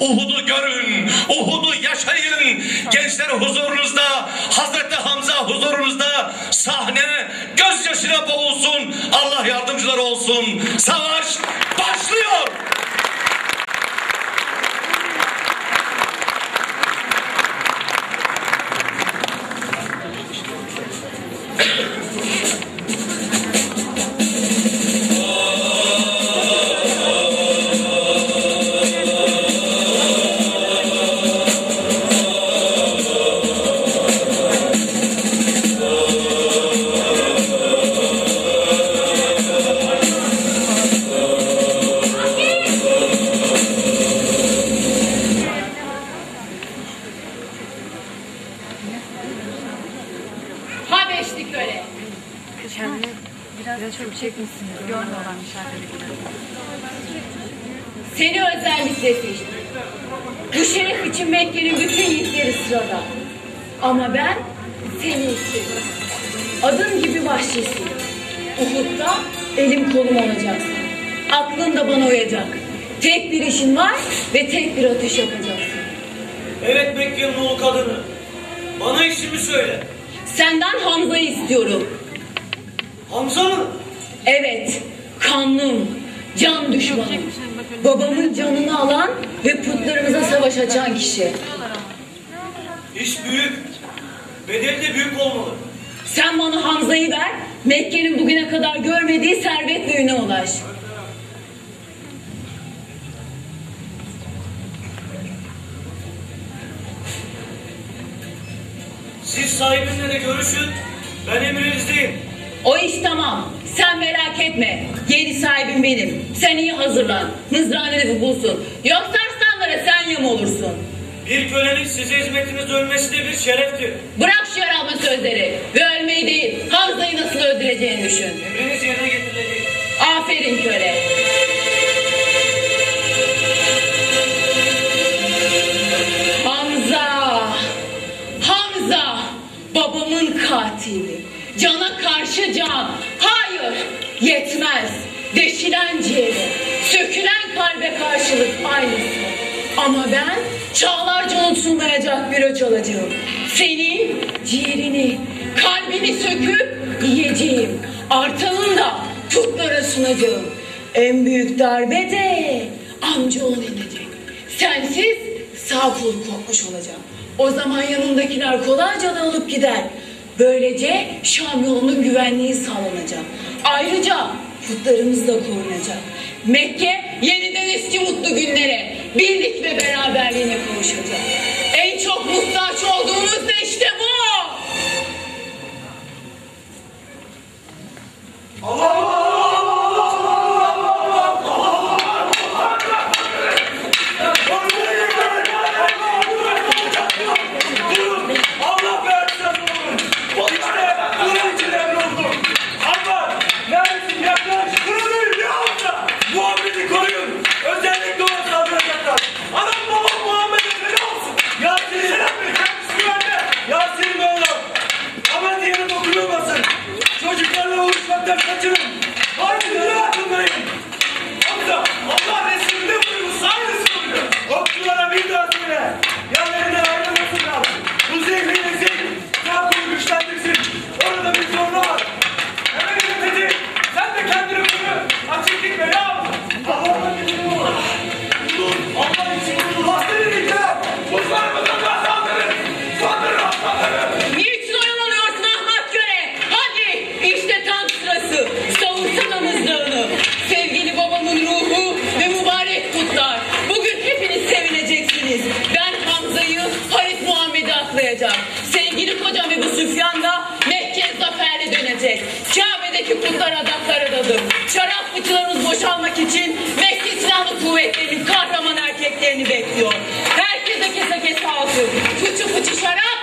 Uhud'u görün, Uhud'u yaşayın. Gençler huzurunuzda, Hazreti Hamza huzurunuzda sahne gözyaşına boğulsun. Allah yardımcıları olsun. Savaş Habeşli köle. Kendini biraz, biraz çok çekmişsin. Görmüyorlar müşahededekiler. Seni özellikle seçtim. Bu şeref için Mekke'nin bütün yiğitleri sırada. Ama ben seni istedim. Adın gibi vahşisin. Uhud'da elim kolum olacaksın. Aklın da bana uyacak. Tek bir işin var ve tek bir atış yapacaksın. Evet Mekke'nin oğlu kadını. Bana işimi söyle. Senden Hamza'yı istiyorum. Hamza mı? Evet, kanlım, can düşmanım. Babamın canını alan ve putlarımıza savaş açan kişi. İş büyük. Bedeli de büyük olmalı. Sen bana Hamza'yı ver, Mekke'nin bugüne kadar görmediği servet ve üne ulaş. Siz sahibimle de görüşün. Ben emrinizdeyim. O iş tamam, sen merak etme. Yeni sahibim benim. Sen iyi hazırlan, mızrağın hedefi bulsun. Yoksa arslanlara sen yem olursun. Bir kölenin size hizmetinizde ölmesi de bir şereftir. Bırak şu yaralma sözleri ve ölmeyi değil, Hamza'yı nasıl öldüreceğini düşün. Katili. Cana karşı can. Hayır. Yetmez. Deşilen ciğere. Sökülen kalbe karşılık aynısı. Ama ben çağlarca unutulmayacak bir öç alacağım. Senin ciğerini, kalbini söküp yiyeceğim. Artanın da putlara sunacağım. En büyük darbe de amcaoğlu inecek. Sensiz sağ kol kopmuş olacağım. O zaman yanındakiler kolayca da alıp gider. Böylece Şam yolunun güvenliği sağlanacak. Ayrıca putlarımız da korunacak. Mekke yeniden eski mutlu günlere, birlik ve beraberliğine kavuşacak. En çok muhtaç olduğumuz da işte bu. Bundan adaklar adadım. Çarapçılarımız boşalmak için Mehdi Silahlı Kuvvetleri'nin kahraman erkeklerini bekliyor. Herkese kese kese alsın. Fıçı fıçı şarap